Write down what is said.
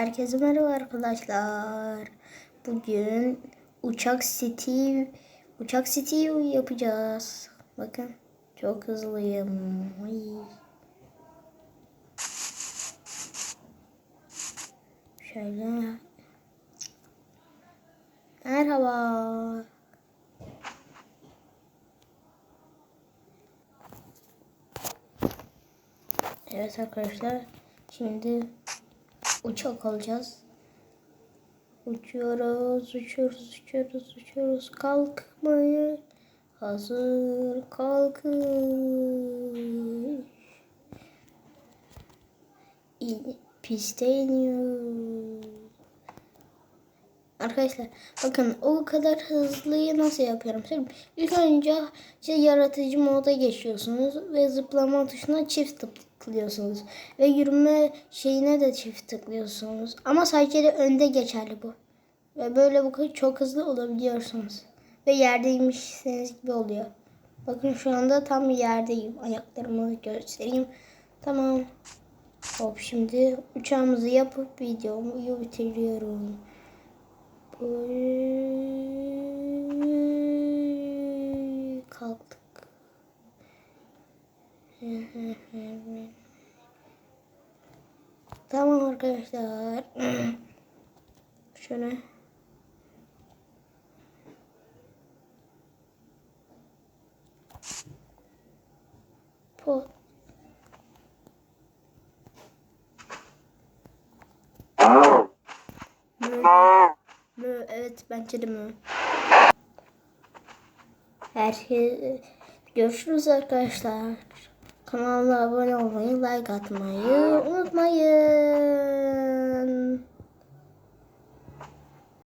Herkese merhaba arkadaşlar. Bugün uçak Steve uçak Steve yapacağız. Bakın çok hızlıyım. Ay. Şöyle. Merhaba. Evet arkadaşlar. Şimdi uçak alacağız. Uçuyoruz, uçuyoruz, uçuyoruz, uçuyoruz. Kalkmaya hazır kalkış. İn, piste iniyor. Arkadaşlar bakın o kadar hızlıyı nasıl yapıyorum? Söyleyeyim. İlk önce işte yaratıcı moda geçiyorsunuz ve zıplama tuşuna çift tıklıyorsunuz. Ve yürüme şeyine de çift tıklıyorsunuz. Ama sadece de önde geçerli bu. Ve böyle bu çok hızlı olabiliyorsunuz. Ve yerdeymişsiniz gibi oluyor. Bakın şu anda tam yerdeyim. Ayaklarımı göstereyim. Tamam. Hop şimdi uçağımızı yapıp videomu bitiriyorum. Oy, kalktık. Tamam arkadaşlar. Şöyle. Po. Mü, evet bence de mü. Herkes görüşürüz arkadaşlar. Kanalıma abone olmayı, like atmayı unutmayın.